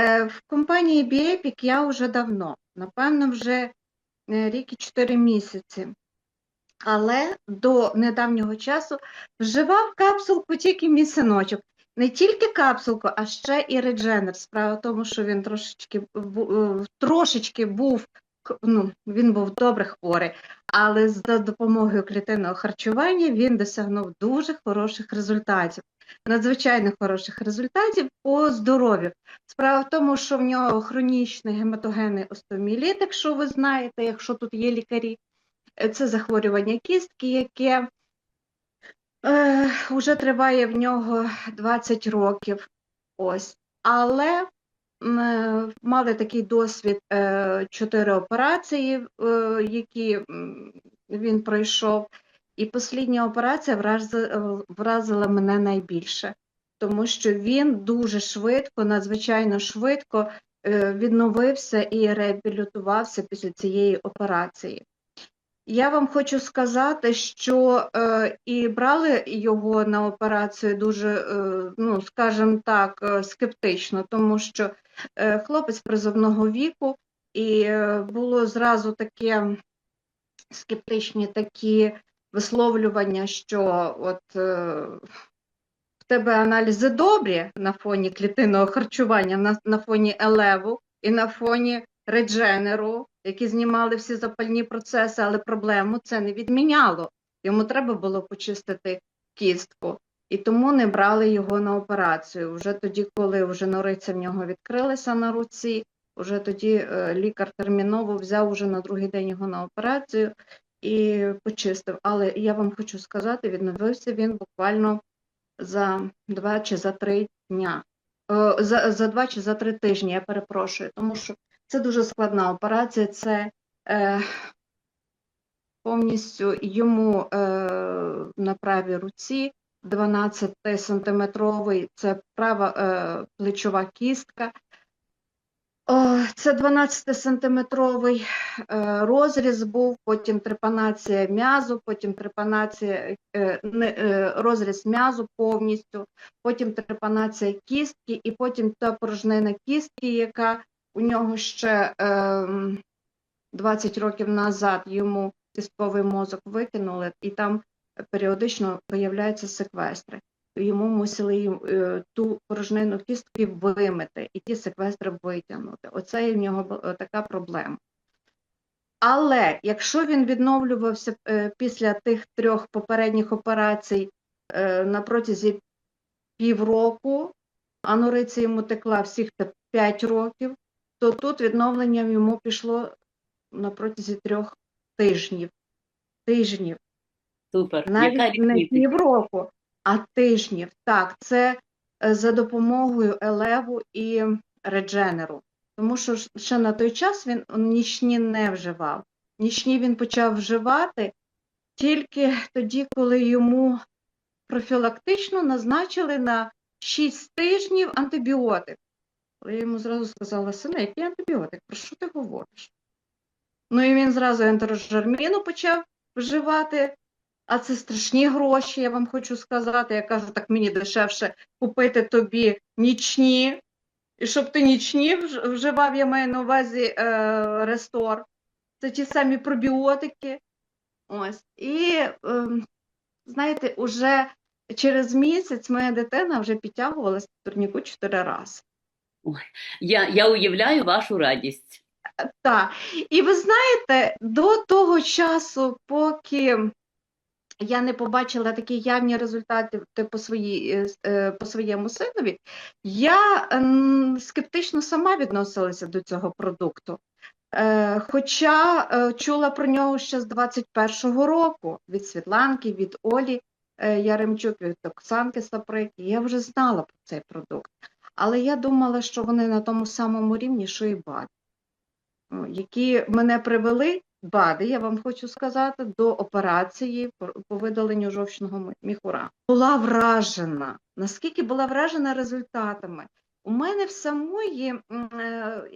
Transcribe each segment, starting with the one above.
Е, В компанії Біепік я вже давно, напевно, вже е, рік і 4 місяці. Але до недавнього часу вживав капсулку тільки мій синочок. Не тільки капсулку, а ще і редженер. Справа в тому, що він трошечки, е, трошечки був, ну, він був добре хворий, але за допомогою клітинного харчування він досягнув дуже хороших результатів, надзвичайно хороших результатів по здоров'ю. Справа в тому, що в нього хронічний гематогенний остеоміеліт, якщо ви знаєте, якщо тут є лікарі, Е, це захворювання кістки, яке е, вже триває в нього 20 років. Ось. Але м, е, мали такий досвід е, чотири операції, які він пройшов. І послідня операція вразила мене найбільше, тому що він дуже швидко, надзвичайно швидко е, відновився і реабілітувався після цієї операції. Я вам хочу сказати, що е, і брали його на операцію дуже, е, ну скажімо так, е, скептично, тому що е, хлопець призовного віку, і е, було зразу таке скептичні такі висловлювання, що от е, в тебе аналізи добрі на фоні клітинного харчування, на, на фоні елеву і на фоні редженеру, які знімали всі запальні процеси, але проблему це не відміняло. Йому треба було почистити кістку. І тому не брали його на операцію. Вже тоді, коли вже нориця в нього відкрилася на руці, вже тоді е, лікар терміново взяв уже на другий день його на операцію і почистив. Але я вам хочу сказати, відновився він буквально за два чи за три дня. Е, За, за два чи за три тижні, я перепрошую, тому що це дуже складна операція. Це е, повністю йому е, на правій руці 12-сантиметровий, це права е, плечова кістка. Це 12-сантиметровий е, розріз був, потім трепанація м'язу, потім трепанація, е, е, розріз м'язу повністю, потім трепанація кістки, і потім та порожнина кістки, яка у нього ще е, 20 років назад йому кістковий мозок викинули, і там періодично виявляються секвестри. Йому мусили їм, е, ту порожнину кістки вимити і ті секвестри витягнути. Оце в нього бу- така проблема. Але якщо він відновлювався е, після тих трьох попередніх операцій е, на протязі півроку, а йому текла всіх 5 років, то тут відновленням йому пішло на протязі трьох тижнів. Тижнів Супер. Яка навіть не півроку, а тижнів. Так, це е, за допомогою елеву і редженеру. Тому що ще на той час він нічні не вживав. Нічні він почав вживати тільки тоді, коли йому профілактично назначили на 6 тижнів антибіотик. Але я йому зразу сказала, сина, який антибіотик? Про що ти говориш? Ну і він зразу ентерожерміну почав вживати, а це страшні гроші, я вам хочу сказати. Я кажу, так мені дешевше купити тобі нічні, і щоб ти нічні вживав, я маю на увазі е, рестор. Це ті самі пробіотики. Ось. І, ем, знаєте, уже через місяць моя дитина вже підтягувалася до турніку чотири рази. Я, я уявляю вашу радість. Так, і ви знаєте, до того часу, поки я не побачила такі явні результати по, своїй, е, е, по своєму синові, я ем, скептично сама відносилася до цього продукту. Е, Хоча чула про нього ще з 21-го року від Світланки, від Олі Яремчук, від Оксанки Саприк. Я вже знала про цей продукт. Але я думала, що вони на тому самому рівні, що і БАД о, які мене привели, БАДи, я вам хочу сказати, до операції по видаленню жовчного міхура. Була вражена. Наскільки була вражена результатами? У мене в самої е,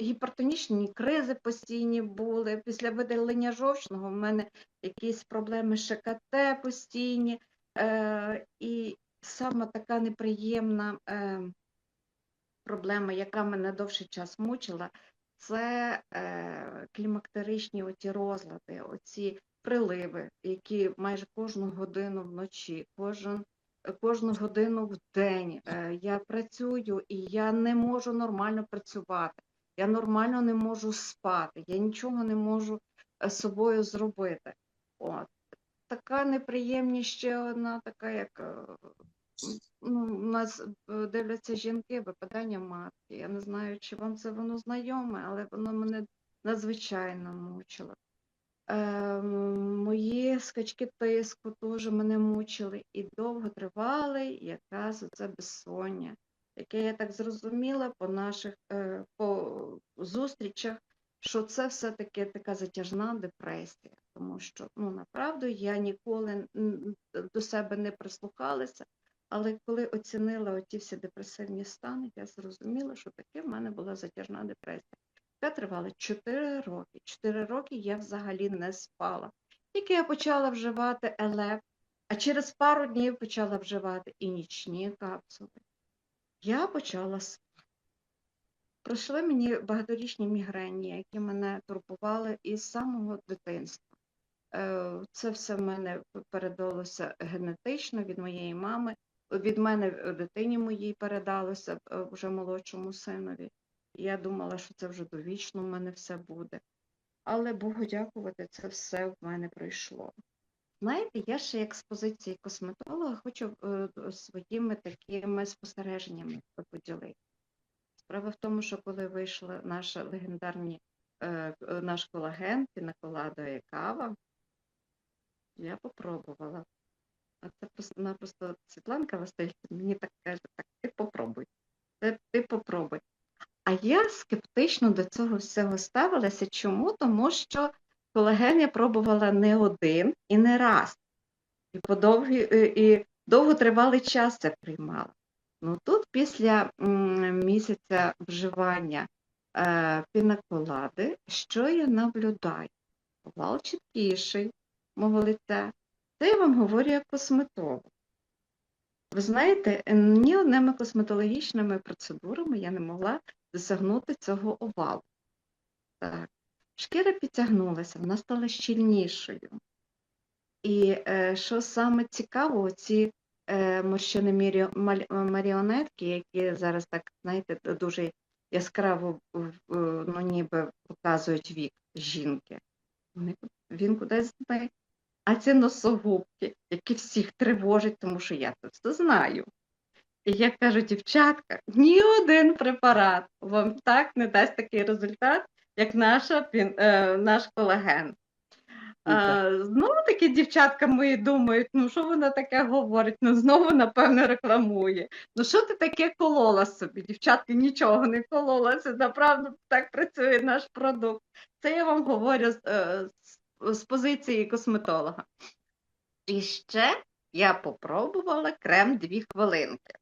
гіпертонічні кризи постійні були. Після видалення жовчного в мене якісь проблеми з ШКТ постійні. Е, і саме така неприємна. Е, проблема, яка мене довший час мучила, це е, клімактеричні оті розлади, оці приливи, які майже кожну годину вночі, кожен, кожну годину в день. Е, я працюю і я не можу нормально працювати. Я нормально не можу спати, я нічого не можу е, з собою зробити. От. Така неприємність ще одна, така як е, ну, у нас е, дивляться жінки, випадання матки. Я не знаю, чи вам це воно знайоме, але воно мене надзвичайно мучило. Е, мої скачки тиску теж мене мучили і довго тривали якраз це безсоння, яке я так зрозуміла по наших е, по зустрічах, що це все-таки така затяжна депресія, тому що ну направду я ніколи до себе не прислухалася, але коли оцінила оті всі депресивні стани, я зрозуміла, що таке в мене була затяжна депресія. Яка тривала 4 роки. 4 роки я взагалі не спала. Тільки я почала вживати ЕЛЕП, а через пару днів почала вживати і нічні капсули. Я почала спати. Пройшли мені багаторічні мігрені, які мене турбували із самого дитинства. Е, Це все в мене передалося генетично від моєї мами. Від мене е, дитині моїй передалося е, вже молодшому синові. Я думала, що це вже довічно в мене все буде. Але Богу дякувати, це все в мене пройшло. Знаєте, я ще як з позиції косметолога хочу е, своїми такими спостереженнями поділитися. Справа в тому, що коли вийшла наша легендарні, наш колаген, пінаколадо і кава, я попробувала. Це просто-напросто Світланка Васильівна мені так каже, так ти попробуй, ти, ти попробуй. А я скептично до цього всього ставилася. Чому? Тому що колаген я пробувала не один і не раз. І, по довгі, е, і довготривалий час це приймала. Ну тут після місяця вживання е, пінаколади, що я наблюдаю? Овал чіткіший мого лиця. Це я вам говорю як косметолог. Ви знаєте, ні одними косметологічними процедурами я не могла досягнути цього овалу. Так. Шкіра підтягнулася, вона стала щільнішою. І е, що саме цікаво, ці е, морщини маріонетки, які зараз так, знаєте, дуже яскраво ну, ніби показують вік жінки, вони, він кудись зник. А ці носогубки, які всіх тривожать, тому що я це все знаю. І я кажу, дівчатка, ні один препарат вам так не дасть такий результат, як наша, е, наш колаген. А, знову таки дівчатка мої думають, ну що вона таке говорить? Ну знову, напевно, рекламує. Ну що ти таке колола собі? Дівчатки нічого не колола. Це направду так працює наш продукт. Це я вам говорю з, е, з, з позиції косметолога. І ще я попробувала крем дві хвилинки.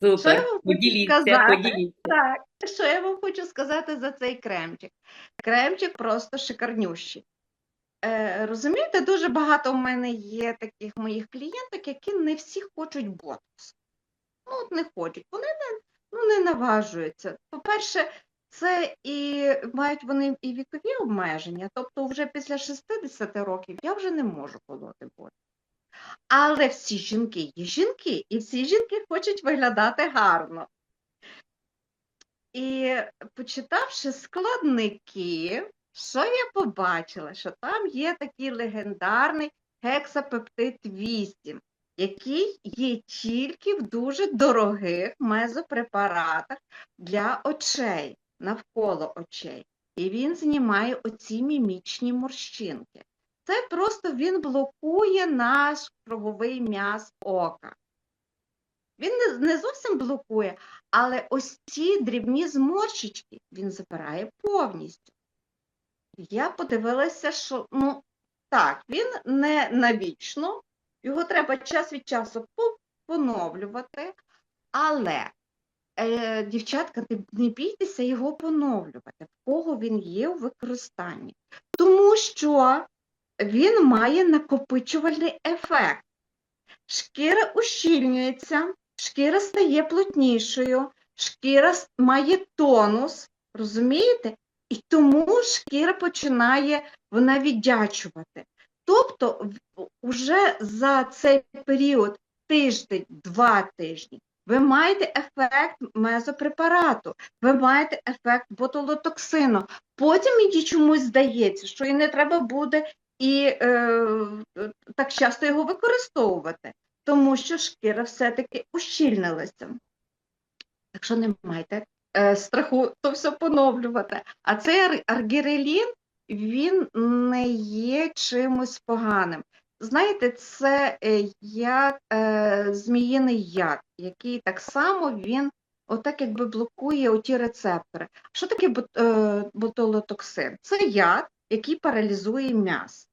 Що я Супер. вам хочу сказати? поділіться. Так, що я вам хочу сказати за цей кремчик? Кремчик просто шикарнющий. Е, розумієте, дуже багато в мене є таких моїх клієнток, які не всі хочуть ботокс. Ну, от не хочуть, вони не, ну, не наважуються. По-перше, це і мають вони і вікові обмеження, тобто вже після 60 років я вже не можу колоти ботокс. Але всі жінки є жінки, і всі жінки хочуть виглядати гарно. І почитавши складники, що я побачила? Що там є такий легендарний гексапептид 8, який є тільки в дуже дорогих мезопрепаратах для очей, навколо очей. І він знімає оці мімічні морщинки. Це просто він блокує наш круговий м'яз ока. Він не, зовсім блокує, але ось ці дрібні зморшечки він забирає повністю. Я подивилася, що ну так, він не навічно, його треба час від часу поновлювати, але е, дівчатка, не, бійтеся його поновлювати, в кого він є у використанні. Тому що він має накопичувальний ефект. Шкіра ущільнюється, шкіра стає плотнішою, шкіра має тонус, розумієте? І тому шкіра починає вона віддячувати. Тобто, в- уже за цей період тиждень, два тижні, ви маєте ефект мезопрепарату, ви маєте ефект ботулотоксину. Потім мені чомусь здається, що і не треба буде і е, так часто його використовувати, тому що шкіра все-таки ущільнилася. Так що не майте е, страху то все поновлювати. А цей аргірелін, він не є чимось поганим. Знаєте, це е, як е, зміїний яд, який так само він отак якби блокує оті рецептори. Що таке бот- е, ботулотоксин? Це яд, який паралізує м'яз.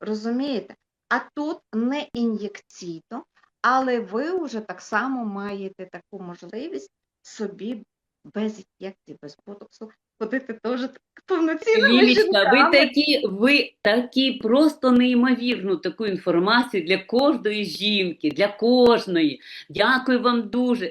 Розумієте? А тут не ін'єкційно, але ви вже так само маєте таку можливість собі без ін'єкцій, без ботоксу ходити теж повноцінно. повноцінними Лілічка, ви такі, ви такі просто неймовірну таку інформацію для кожної жінки, для кожної. Дякую вам дуже.